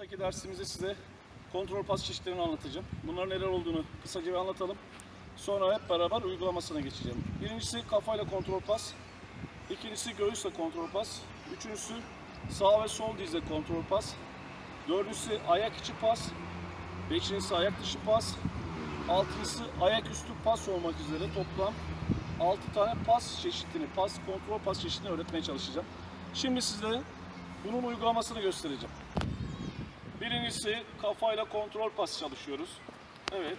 haftaki dersimizde size kontrol pas çeşitlerini anlatacağım. Bunların neler olduğunu kısaca bir anlatalım. Sonra hep beraber uygulamasına geçeceğim. Birincisi kafayla kontrol pas. İkincisi göğüsle kontrol pas. Üçüncüsü sağ ve sol dizle kontrol pas. Dördüncüsü ayak içi pas. Beşincisi ayak dışı pas. Altıncısı ayaküstü pas olmak üzere toplam 6 tane pas çeşitini, pas kontrol pas çeşitini öğretmeye çalışacağım. Şimdi size bunun uygulamasını göstereceğim. Birincisi kafayla kontrol pas çalışıyoruz. Evet.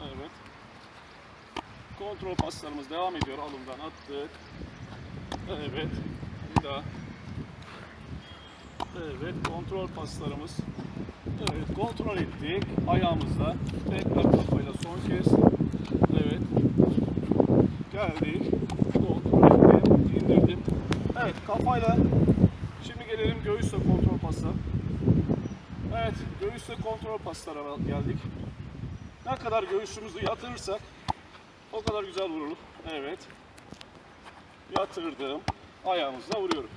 Evet. Kontrol paslarımız devam ediyor. Alımdan attık. Evet. Bir daha. Evet. Kontrol paslarımız. Evet. Kontrol ettik. Ayağımızla. Tekrar kafayla son kez. Evet. Geldik. Kontrol ettim. indirdim. Evet. Kafayla gelelim göğüsle kontrol pasa. Evet, göğüsle kontrol paslara geldik. Ne kadar göğsümüzü yatırırsak o kadar güzel vurulur. Evet. Yatırdım. Ayağımızla vuruyorum.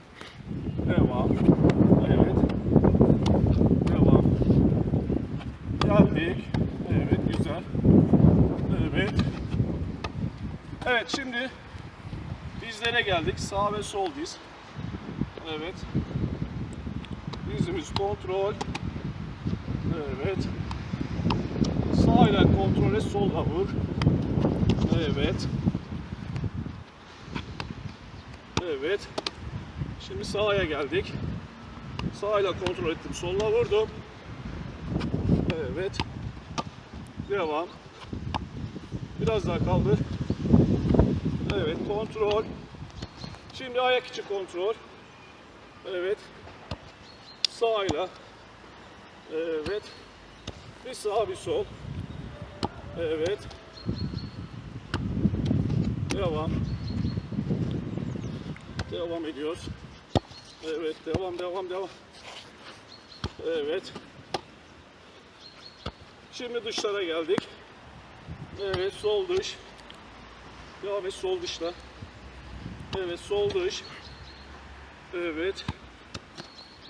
Devam. Evet. Devam. Geldik. Evet, güzel. Evet. Evet, şimdi dizlere geldik. Sağ ve sol diz. Evet. Dizimiz kontrol. Evet. Sağ ile kontrole sola vur. Evet. Evet. Şimdi sağa geldik. Sağ kontrol ettim. Sola vurdum. Evet. Devam. Biraz daha kaldır. Evet. Kontrol. Şimdi ayak içi kontrol. Evet. Sağıyla. Evet. Bir sağ bir sol. Evet. Devam. Devam ediyoruz. Evet. Devam devam devam. Evet. Şimdi dışlara geldik. Evet. Sol dış. Devam et sol dışla. Evet. Sol dış. Evet.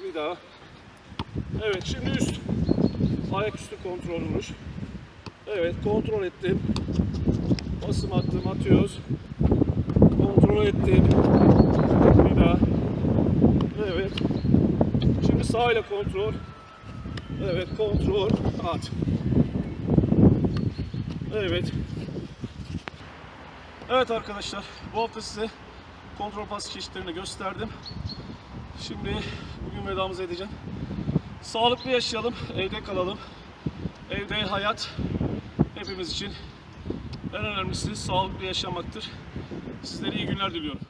Bir daha. Evet şimdi üst. Ayaküstü kontrolümüz. Evet kontrol ettim. Basım attım atıyoruz. Kontrol ettim. Bir daha. Evet. Şimdi sağ ile kontrol. Evet kontrol. At. Evet. Evet arkadaşlar bu hafta size kontrol pas çeşitlerini gösterdim. Şimdi bugün vedamızı edeceğim. Sağlıklı yaşayalım, evde kalalım. Evde hayat hepimiz için en önemlisi sağlıklı yaşamaktır. Sizlere iyi günler diliyorum.